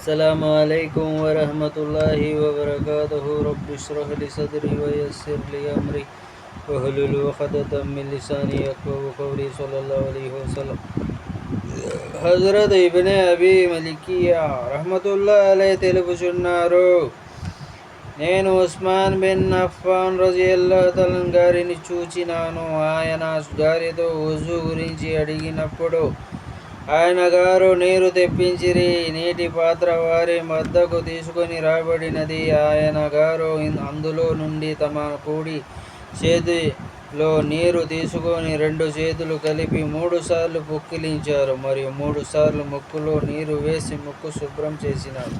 السلام عليكم ورحمة الله وبركاته رب اشرح لي صدري ويسر لي أمري واحلل عقدة من لساني يفقهوا قولي صلى الله عليه وسلم హజరత్ ఇబినే అబీ మలికియా రహమతుల్లా అలై తెలుపుచున్నారు నేను Usman bin Affan రజియల్లా తలన్ గారిని చూచినాను ఆయన గారితో ఉజు గురించి అడిగినప్పుడు ఆయన గారు నీరు తెప్పించిరి నీటి పాత్ర వారి మద్దకు తీసుకొని రాబడినది ఆయన గారు అందులో నుండి తమ కూడి చేతిలో నీరు తీసుకొని రెండు చేతులు కలిపి మూడు సార్లు పుక్కిలించారు. మరియు మూడు సార్లు ముక్కులో నీరు వేసి ముక్కు శుభ్రం చేసినారు.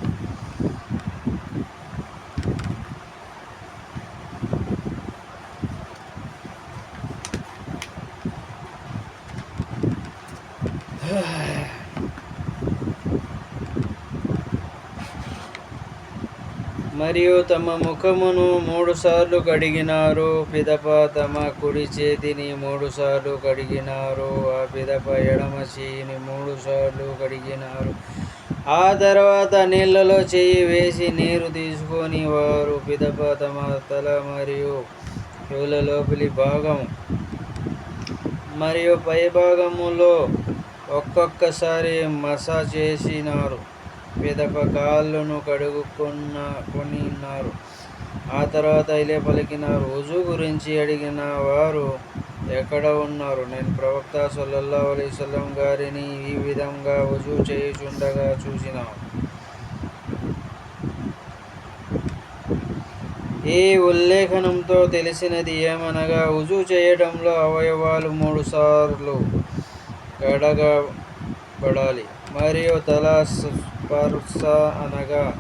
మరియు తమ ముఖమును మూడుసార్లు కడిగినారు. పిదప తమ కుడి చేతిని మూడుసార్లు కడిగినారు. ఆ పిదప ఎడమ చేయిని మూడుసార్లు కడిగినారు. ఆ తర్వాత నీళ్ళలో చేయి వేసి నీరు తీసుకొని వారు పిదప తమ తల మరియు చెవుల లోపలి భాగం మరియు పై భాగములో ఒక్కొక్కసారి మసాజ్ చేసినారు. పిదప కాళ్ళను కడుగుకున్న కొనిన్నారు. ఆ తర్వాత ఇలే పలికినారు. రుజు గురించి అడిగిన వారు ఎక్కడ ఉన్నారు? నేను ప్రవక్త సల్లల్లా అలైవల్లం గారిని ఈ విధంగా రుజు చేయుచుండగా చూసినాను ఈ ఉల్లేఖనంతో తెలిసినది ఏమనగా ఉజు చేయడంలో అవయవాలు మూడు సార్లు. కడగబడాలి మరియు తల స్పర్శ అనగా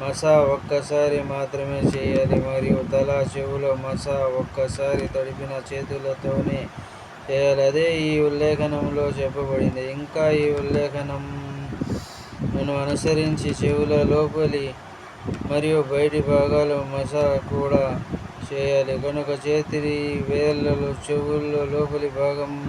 మసా ఒక్కసారి మాత్రమే చేయాలి. మరియు తల చెవులో మసా ఒక్కసారి తడిపిన చేతులతోనే చేయాలి. అదే ఈ ఉల్లేఖనంలో చెప్పబడింది. ఇంకా ఈ ఉల్లేఖనంను అనుసరించి చెవుల లోపలి మరియు బయటి భాగాలు మసా కూడా చేయాలి. కనుక చేతి వేళ్ళలో చెవుల్లో లోపలి భాగం